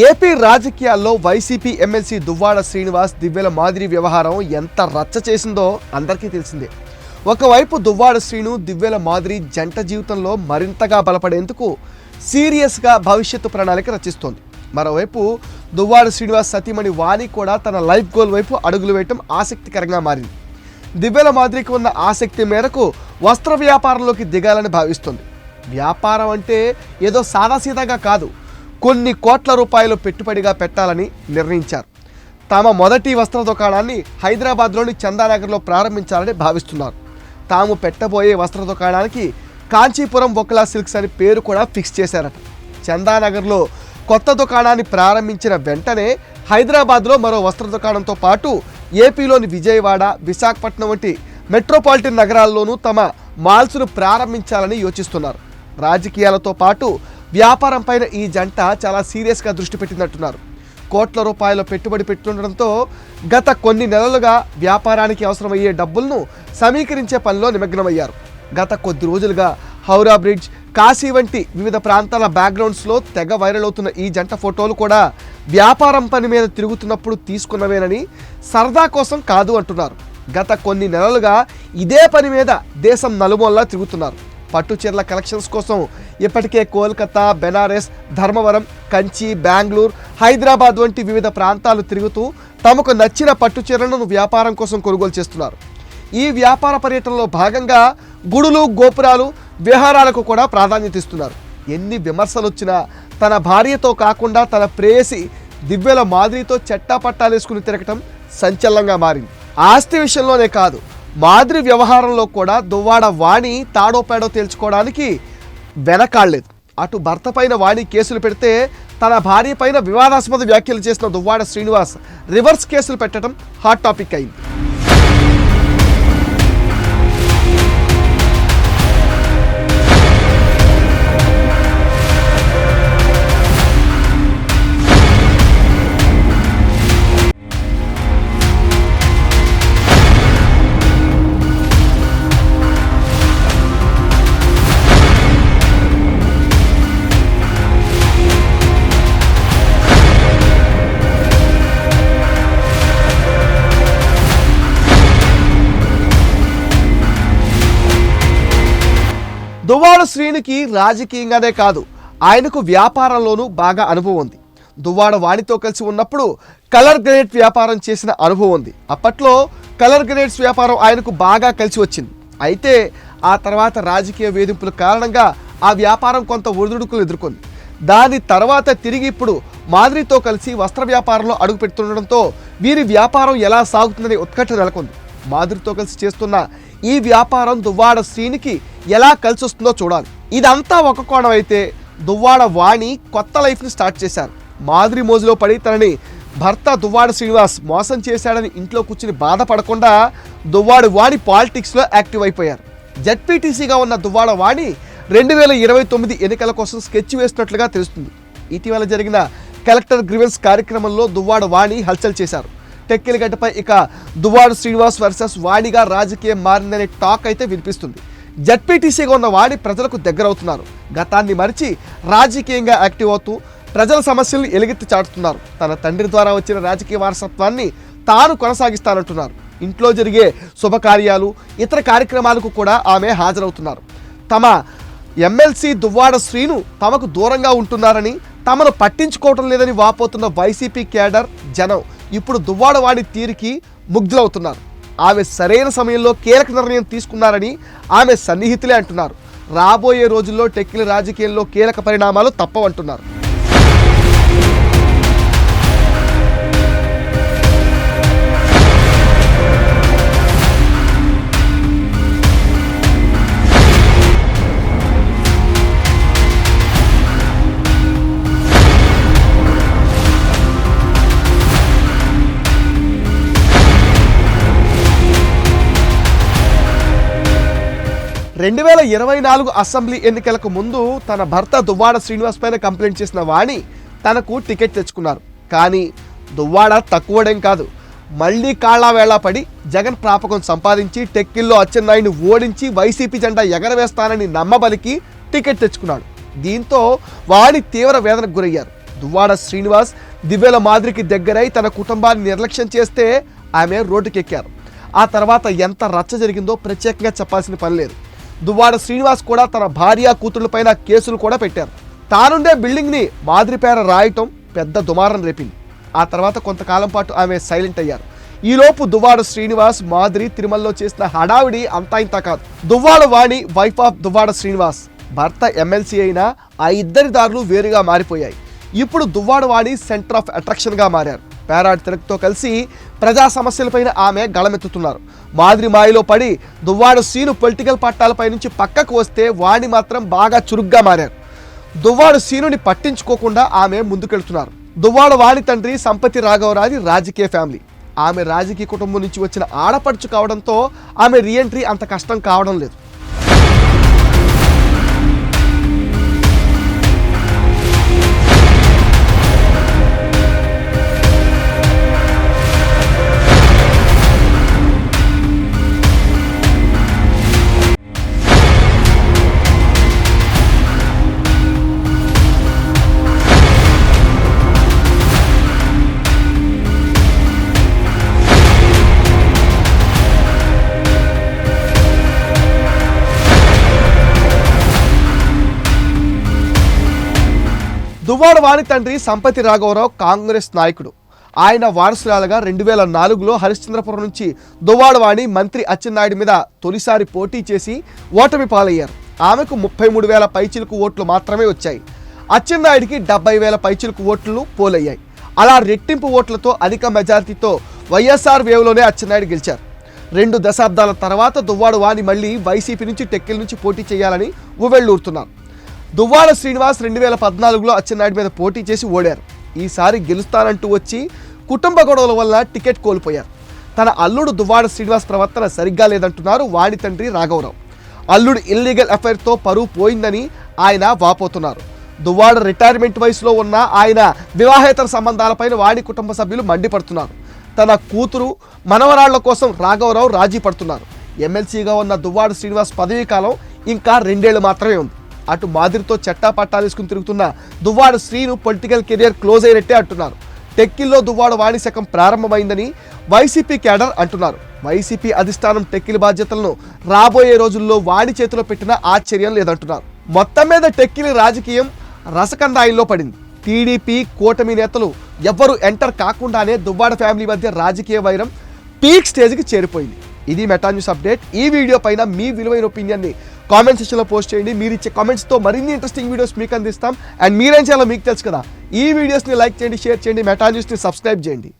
AP రాజకీయాల్లో YCP MLC Duvvada Srinivas దివ్యల మాదిరి వ్యవహారం ఎంత రచ్చ చేసిందో అందరికీ తెలిసిందే. ఒకవైపు దువ్వాడ శ్రీను దివ్యల మాదిరి జంట జీవితంలో మరింతగా బలపడేందుకు సీరియస్గా భవిష్యత్తు ప్రణాళిక రచిస్తోంది. మరోవైపు దువ్వాడ శ్రీనివాస్ సతీమణి వాణి కూడా తన లైఫ్ గోల్ వైపు అడుగులు వేయటం ఆసక్తికరంగా మారింది. దివ్యల మాదిరికి ఉన్న ఆసక్తి మేరకు వస్త్ర వ్యాపారంలోకి దిగాలని భావిస్తుంది. వ్యాపారం అంటే ఏదో సాదాసీదాగా కాదు. కొన్ని కోట్ల రూపాయలు పెట్టుబడిగా పెట్టాలని నిర్ణయించారు. తమ మొదటి వస్త్ర దుకాణాన్ని హైదరాబాద్లోని చందానగర్లో ప్రారంభించాలని భావిస్తున్నారు. తాము పెట్టబోయే వస్త్ర దుకాణానికి కాంచీపురం బొక్కలా సిల్క్స్ అని పేరు కూడా ఫిక్స్ చేశారట. చందానగర్లో కొత్త దుకాణాన్ని ప్రారంభించిన వెంటనే హైదరాబాద్లో మరో వస్త్ర దుకాణంతో పాటు ఏపీలోని విజయవాడ విశాఖపట్నం వంటి మెట్రోపాలిటన్ నగరాల్లోనూ తమ మాల్స్ను ప్రారంభించాలని యోచిస్తున్నారు. రాజకీయాలతో పాటు వ్యాపారం పైన ఈ జంట చాలా సీరియస్గా దృష్టి పెట్టిందంటున్నారు. కోట్ల రూపాయల పెట్టుబడి పెట్టుండడంతో గత కొన్ని నెలలుగా వ్యాపారానికి అవసరమయ్యే డబ్బులను సమీకరించే పనిలో నిమగ్నమయ్యారు. గత కొద్ది రోజులుగా హౌరా బ్రిడ్జ్ కాశీ వంటి వివిధ ప్రాంతాల బ్యాక్గ్రౌండ్స్లో తెగ వైరల్ అవుతున్న ఈ జంట ఫోటోలు కూడా వ్యాపారం పని మీద తిరుగుతున్నప్పుడు తీసుకున్నవేనని సరదా కోసం కాదు అంటున్నారు. గత కొన్ని నెలలుగా ఇదే పని మీద దేశం నలుమూలలా తిరుగుతున్నారు. పట్టు చీరల కలెక్షన్స్ కోసం ఇప్పటికే కోల్కతా బెనారస్ ధర్మవరం కంచి బెంగళూరు హైదరాబాద్ వంటి వివిధ ప్రాంతాలు తిరుగుతూ తమకు నచ్చిన పట్టు చీరలను వ్యాపారం కోసం కొనుగోలు చేస్తున్నారు. ఈ వ్యాపార పర్యటనలో భాగంగా గుడులు గోపురాలు విహారాలకు కూడా ప్రాధాన్యత ఇస్తున్నారు. ఎన్ని విమర్శలు వచ్చినా తన భార్యతో కాకుండా తన ప్రేయసి దివ్యల మాదిరితో చెట్టా పట్టాలేసుకుని తిరగటం సంచలనంగా మారింది. ఆస్తి విషయంలోనే కాదు మాదిరి వ్యవహారంలో కూడా దువ్వాడ వాణి తాడో పేడో తేల్చుకోవడానికి వెనకాడలేదు. అటు భర్త పైన వాణి కేసులు పెడితే తన భార్య పైన వివాదాస్పద వ్యాఖ్యలు చేసిన దువ్వాడ శ్రీనివాస్ రివర్స్ కేసులు పెట్టడం హాట్ టాపిక్ అయింది. దువ్వాడ శ్రీనికి రాజకీయంగానే కాదు ఆయనకు వ్యాపారంలోనూ బాగా అనుభవం ఉంది. దువ్వాడ వాణితో కలిసి ఉన్నప్పుడు కలర్ గ్రెనేట్ వ్యాపారం చేసిన అనుభవం ఉంది. అప్పట్లో కలర్ గ్రెనేట్స్ వ్యాపారం ఆయనకు బాగా కలిసి వచ్చింది. అయితే ఆ తర్వాత రాజకీయ వేధింపుల కారణంగా ఆ వ్యాపారం కొంత ఒడిదుడుకులు ఎదుర్కొంది. దాని తర్వాత తిరిగి ఇప్పుడు మాదిరితో కలిసి వస్త్ర వ్యాపారంలో అడుగు పెడుతుండడంతో వీరి వ్యాపారం ఎలా సాగుతుందని ఉత్కంఠ నెలకొంది. మాదిరితో కలిసి చేస్తున్న ఈ వ్యాపారం దువ్వాడ శ్రీనికి ఎలా కలిసి వస్తుందో చూడాలి. ఇదంతా ఒక కోణం అయితే దువ్వాడ వాణి కొత్త లైఫ్ని స్టార్ట్ చేశారు. మాదిరి మోజులో పడి తనని భర్త దువ్వాడ శ్రీనివాస్ మోసం చేశాడని ఇంట్లో కూర్చుని బాధపడకుండా దువ్వాడ వాణి పాలిటిక్స్లో యాక్టివ్ అయిపోయారు. జడ్పీటీసీగా ఉన్న దువ్వాడ వాణి రెండు వేల ఇరవై తొమ్మిది ఎన్నికల కోసం స్కెచ్ వేస్తున్నట్లుగా తెలుస్తుంది. ఇటీవల జరిగిన కలెక్టర్ గ్రివెన్స్ కార్యక్రమంలో దువ్వాడ వాణి హల్చల్ చేశారు. టెక్కిలగడ్డపై ఇక దువ్వాడు శ్రీనివాస్ వర్సెస్ వాడిగా రాజకీయం మారిందనే టాక్ అయితే వినిపిస్తుంది. జడ్పీటీసీగా ఉన్న వాడి ప్రజలకు దగ్గరవుతున్నారు. గతాన్ని మరిచి రాజకీయంగా యాక్టివ్ అవుతూ ప్రజల సమస్యలను ఎలుగెత్తి చాటుతున్నారు. తన తండ్రి ద్వారా వచ్చిన రాజకీయ వారసత్వాన్ని తాను కొనసాగిస్తానంటున్నారు. ఇంట్లో జరిగే శుభకార్యాలు ఇతర కార్యక్రమాలకు కూడా ఆమె హాజరవుతున్నారు. తమ ఎమ్మెల్సీ దువ్వాడ శ్రీను తమకు దూరంగా ఉంటున్నారని తమను పట్టించుకోవటం లేదని వాపోతున్న వైసీపీ క్యాడర్ జనం ఇప్పుడు దువ్వాడ వాడి తీరికి ముగ్ధులవుతున్నారు. ఆమె సరైన సమయంలో కీలక నిర్ణయం తీసుకున్నారని ఆమె సన్నిహితులే అంటున్నారు. రాబోయే రోజుల్లో టెక్కిల రాజకీయంలో కీలక పరిణామాలు తప్పవంటున్నారు. రెండు వేల ఇరవై నాలుగు అసెంబ్లీ ఎన్నికలకు ముందు తన భర్త దువ్వాడ శ్రీనివాస్ పైన కంప్లైంట్ చేసిన వాణి తనకు టికెట్ తెచ్చుకున్నారు. కానీ దువ్వాడ తక్కువడేం కాదు. మళ్ళీ కాళ్ళావేళ పడి జగన్ ప్రాపకం సంపాదించి టెక్కిల్లో అచ్చెన్నాయుడిని ఓడించి వైసీపీ జెండా ఎగరవేస్తానని నమ్మబలికి టికెట్ తెచ్చుకున్నాడు. దీంతో వాణి తీవ్ర వేదనకు గురయ్యారు. దువ్వాడ శ్రీనివాస్ దివ్యల మాదిరికి దగ్గరై తన కుటుంబాన్ని నిర్లక్ష్యం చేస్తే ఆమె రోడ్డుకెక్కారు. ఆ తర్వాత ఎంత రచ్చ జరిగిందో ప్రత్యేకంగా చెప్పాల్సిన పని లేదు. దువ్వాడ శ్రీనివాస్ కూడా తన భార్య కూతుళ్ళపైన కేసులు కూడా పెట్టారు. తానుండే బిల్డింగ్ని మాదిరిపేర రాయటం పెద్ద దుమారం రేపింది. ఆ తర్వాత కొంతకాలం పాటు ఆమె సైలెంట్ అయ్యారు. ఈలోపు దువ్వాడ శ్రీనివాస్ మాదిరి తిరుమలలో చేసిన హడావిడి అంతా ఇంత కాదు. దువ్వాడ వాణి వైఫ్ ఆఫ్ దువ్వాడ శ్రీనివాస్ భర్త ఎమ్మెల్సీ అయినా ఆ ఇద్దరి దారులు వేరుగా మారిపోయాయి. ఇప్పుడు దువ్వాడ వాణి సెంటర్ ఆఫ్ అట్రాక్షన్గా మారారు. పేరాడ్ తిలక్తో కలిసి ప్రజా సమస్యలపైన ఆమె గళమెత్తుతున్నారు. మాదిరి మాయలో పడి దువ్వాడ సీను పొలిటికల్ పట్టాలపై నుంచి పక్కకు వస్తే వాణి మాత్రం బాగా చురుగ్గా మారారు. దువ్వాడు సీనుని పట్టించుకోకుండా ఆమె ముందుకెళ్తున్నారు. దువ్వాడ వాణి తండ్రి సంపతి రాఘవరాజు రాజకీయ ఫ్యామిలీ. ఆమె రాజకీయ కుటుంబం నుంచి వచ్చిన ఆడపడుచు కావడంతో ఆమె రీఎంట్రీ అంత కష్టం కావడం లేదు. దువ్వాడ వాణి తండ్రి సంపతి రాఘవరావు కాంగ్రెస్ నాయకుడు. ఆయన వారసురాలుగా రెండు వేల నాలుగులో హరిశ్చంద్రపురం నుంచి దువ్వాడ వాణి మంత్రి అచ్చెన్నాయుడు మీద తొలిసారి పోటీ చేసి ఓటమి పాలయ్యారు. ఆమెకు ముప్పై మూడు వేల పైచిలకు ఓట్లు మాత్రమే వచ్చాయి. అచ్చెన్నాయుడికి డెబ్బై వేల పైచిలకు ఓట్లు పోలయ్యాయి. అలా రెట్టింపు ఓట్లతో అధిక మెజార్టీతో వైఎస్ఆర్ వేవ్లోనే అచ్చెన్నాయుడు గెలిచారు. రెండు దశాబ్దాల తర్వాత దువ్వాడు వాణి మళ్ళీ వైసీపీ నుంచి టెక్కిల నుంచి పోటీ చేయాలని ఉవ్వెళ్ళూరుతున్నారు. దువ్వాడ శ్రీనివాస్ రెండు వేల పద్నాలుగులో అచ్చెన్నాయుడు మీద పోటీ చేసి ఓడారు. ఈసారి గెలుస్తానంటూ వచ్చి కుటుంబ గొడవల వల్ల టికెట్ కోల్పోయారు. తన అల్లుడు దువ్వాడ శ్రీనివాస్ ప్రవర్తన సరిగ్గా లేదంటున్నారు వాణి తండ్రి రాఘవరావు. అల్లుడు ఇల్లీగల్ అఫైర్తో పరువు పోయిందని ఆయన వాపోతున్నారు. దువ్వాడ రిటైర్మెంట్ వయసులో ఉన్న ఆయన వివాహేతర సంబంధాలపైన వాణి కుటుంబ సభ్యులు మండిపడుతున్నారు. తన కూతురు మనవరాళ్ళ కోసం రాఘవరావు రాజీ పడుతున్నారు. ఎమ్మెల్సీగా ఉన్న దువ్వాడ శ్రీనివాస్ పదవీ కాలం ఇంకా రెండేళ్ళు మాత్రమే ఉంది. అటు మాదిరితో చట్టా పట్టాలేసుకుని తిరుగుతున్న Duvvadu Srinu political career close అయినట్టే అంటున్నారు. టెక్కిల్లో దువ్వాడ వాణిశకం ప్రారంభమైందని వైసీపీ క్యాడర్ అంటున్నారు. వైసీపీ అధిష్టానం టెక్కిల బాధ్యతలను రాబోయే రోజుల్లో వాణి చేతిలో పెట్టిన ఆశ్చర్యం లేదంటున్నారు. మొత్తం మీద టెక్కిలి రాజకీయం రసకందాయిల్లో పడింది. టీడీపీ కూటమి నేతలు ఎవ్వరూ ఎంటర్ కాకుండానే దువ్వాడ ఫ్యామిలీ మధ్య రాజకీయ వైరం పీక్ స్టేజ్కి చేరిపోయింది. ఇది మెటా న్యూస్ అప్డేట్. ఈ వీడియో పైన మీ విలువైన ఒపీనియన్ని కామెంట్ సెక్షన్లో పోస్ట్ చేయండి. మీరు ఇచ్చే కామెంట్స్తో మరిన్ని ఇంట్రెస్టింగ్ వీడియోస్ మీకు అందిస్తాం. అండ్ మీరేం చేయాలో మీకు తెలుసు కదా. ఈ వీడియోస్ని లైక్ చేయండి షేర్ చేయండి మెటా న్యూస్ని సబ్స్క్రైబ్ చేయండి.